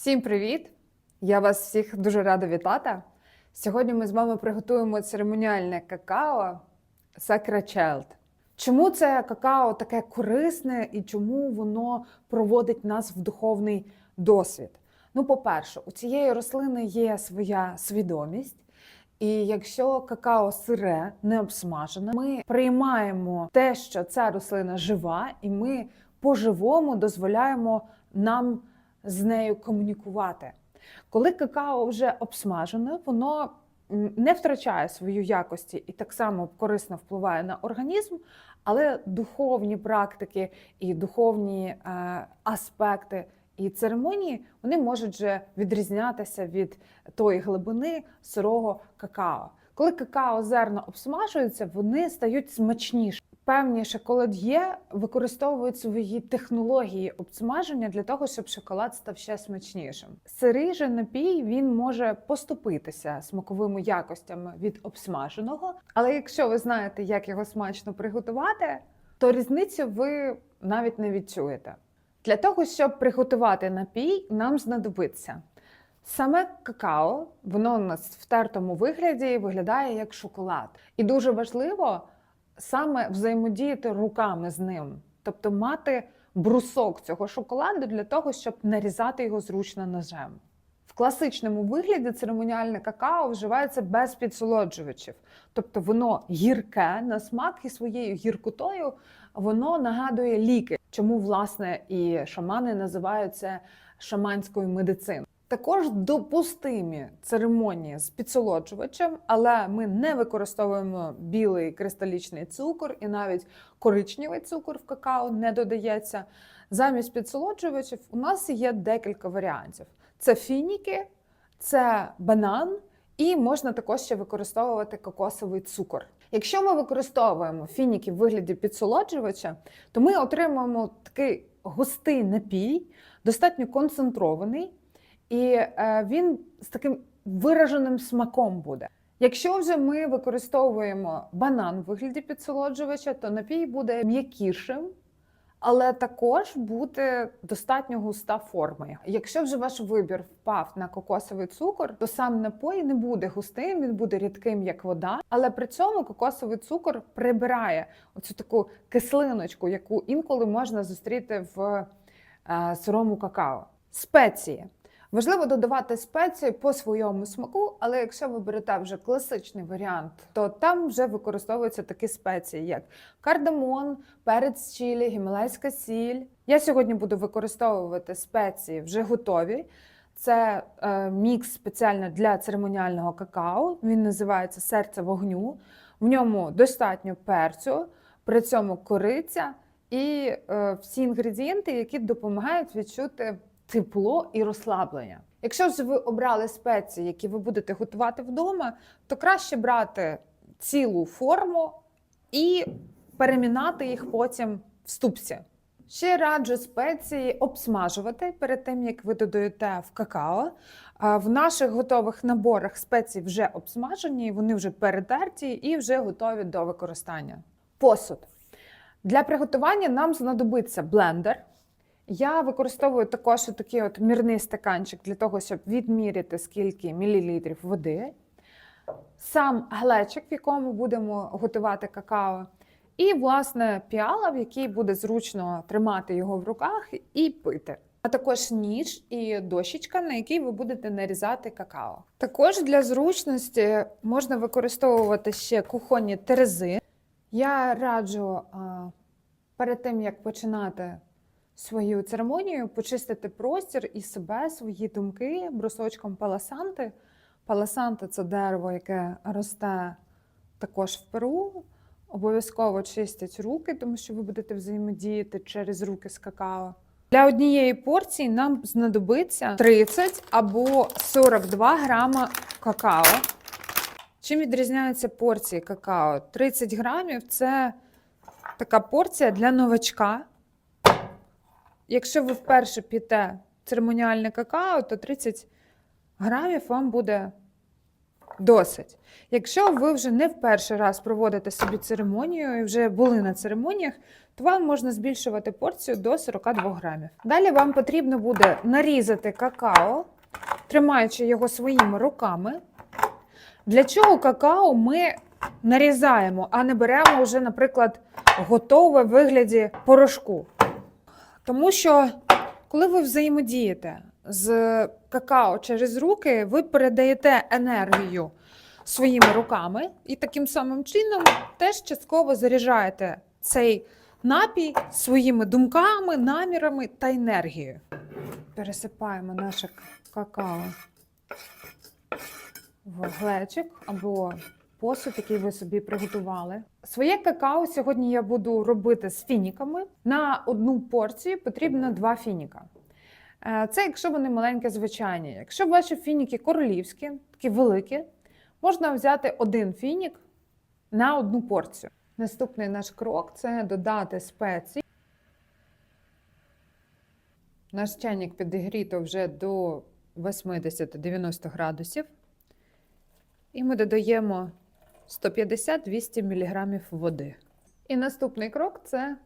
Всім привіт! Я вас всіх дуже рада вітати. Сьогодні ми з вами приготуємо церемоніальне какао Sacra. Чому це какао таке корисне і чому воно проводить нас в духовний досвід? Ну, по-перше, у цієї рослини є своя свідомість. І якщо какао сире, не обсмажене, ми приймаємо те, що ця рослина жива, і ми по-живому дозволяємо нам з нею комунікувати. Коли какао вже обсмажене, воно не втрачає свою якості і так само корисно впливає на організм, але духовні практики і духовні е, аспекти і церемонії вони можуть вже відрізнятися від тої глибини сирого какао. Коли какао зерна обсмажуються, вони стають смачніші. Певні шоколад'є використовують свої технології обсмаження для того, щоб шоколад став ще смачнішим. Сирий же напій він може поступитися смаковими якостями від обсмаженого, але якщо ви знаєте, як його смачно приготувати, то різницю ви навіть не відчуєте. Для того, щоб приготувати напій, нам знадобиться саме какао, воно у нас в тертому вигляді виглядає як шоколад. І дуже важливо саме взаємодіяти руками з ним, тобто мати брусок цього шоколаду для того, щоб нарізати його зручно ножем. В класичному вигляді церемоніальне какао вживається без підсолоджувачів, тобто воно гірке на смак і своєю гіркотою воно нагадує ліки, чому власне і шамани називають це шаманською медициною. Також допустимі церемонії з підсолоджувачем, але ми не використовуємо білий кристалічний цукор і навіть коричневий цукор в какао не додається. Замість підсолоджувачів у нас є декілька варіантів: це фініки, це банан, і можна також ще використовувати кокосовий цукор. Якщо ми використовуємо фініки в вигляді підсолоджувача, то ми отримуємо такий густий напій, достатньо концентрований, і е, він з таким вираженим смаком буде. Якщо вже ми використовуємо банан в вигляді підсолоджувача, то напій буде м'якішим, але також буде достатньо густа форма. Якщо вже ваш вибір впав на кокосовий цукор, то сам напій не буде густим, він буде рідким, як вода. Але при цьому кокосовий цукор прибирає оцю таку кислиночку, яку інколи можна зустріти в е, сирому какао. Спеції. Важливо додавати спеції по своєму смаку, але якщо ви берете вже класичний варіант, то там вже використовуються такі спеції, як кардамон, перець чилі, гімалайська сіль. Я сьогодні буду використовувати спеції вже готові. Це е, мікс спеціально для церемоніального какао. Він називається серце вогню. В ньому достатньо перцю, при цьому кориця і е, всі інгредієнти, які допомагають відчути тепло і розслаблення. Якщо ж ви обрали спеції, які ви будете готувати вдома, то краще брати цілу форму і перемінати їх потім в ступці. Ще раджу спеції обсмажувати перед тим, як ви додаєте в какао. В наших готових наборах спеції вже обсмажені, вони вже перетерті і вже готові до використання. Посуд. Для приготування нам знадобиться блендер. Я використовую також такий от мірний стаканчик для того, щоб відміряти скільки мілілітрів води, сам глечик, в якому будемо готувати какао, і, власне, піала, в якій буде зручно тримати його в руках і пити. А також ніж і дощечка, на якій ви будете нарізати какао. Також для зручності можна використовувати ще кухонні терези. Я раджу перед тим, як починати свою церемонію, почистити простір і себе, свої думки брусочком паласанти. Паласанти це дерево, яке росте також в Перу. Обов'язково чистять руки, тому що ви будете взаємодіяти через руки з какао. Для однієї порції нам знадобиться 30 або 42 грама какао. Чим відрізняються порції какао? 30 грамів це така порція для новачка. Якщо ви вперше п'єте церемоніальне какао, то 30 грамів вам буде досить. Якщо ви вже не в перший раз проводите собі церемонію і вже були на церемоніях, то вам можна збільшувати порцію до 42 грамів. Далі вам потрібно буде нарізати какао, тримаючи його своїми руками. Для чого какао ми нарізаємо, а не беремо вже, наприклад, готове в вигляді порошку. Тому що, коли ви взаємодієте з какао через руки, ви передаєте енергію своїми руками і таким самим чином теж частково заряджаєте цей напій своїми думками, намірами та енергією. Пересипаємо наше какао в глечик або посуд, який ви собі приготували. Своє какао сьогодні я буду робити з фініками. На одну порцію потрібно два фініка. Е, Це якщо вони маленькі, звичайні. Якщо ваші фініки королівські, такі великі, можна взяти один фінік на одну порцію. Наступний наш крок це додати спеції. Наш чайник підігріто вже до 80-90 градусів. І ми додаємо 150-200 мг води. І наступний крок це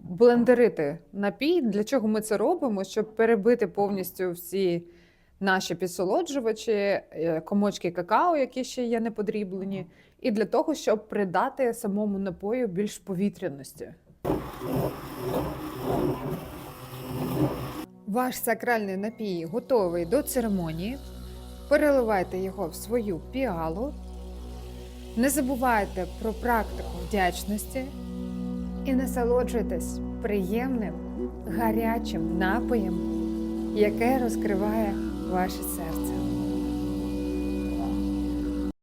блендерити напій. Для чого ми це робимо? Щоб перебити повністю всі наші підсолоджувачі, е, комочки какао, які ще є неподріблені, і для того, щоб придати самому напою більш повітряності. Ваш сакральний напій готовий до церемонії. Переливайте його в свою піалу. Не забувайте про практику вдячності і насолоджуйтесь приємним гарячим напоєм, яке розкриває ваше серце.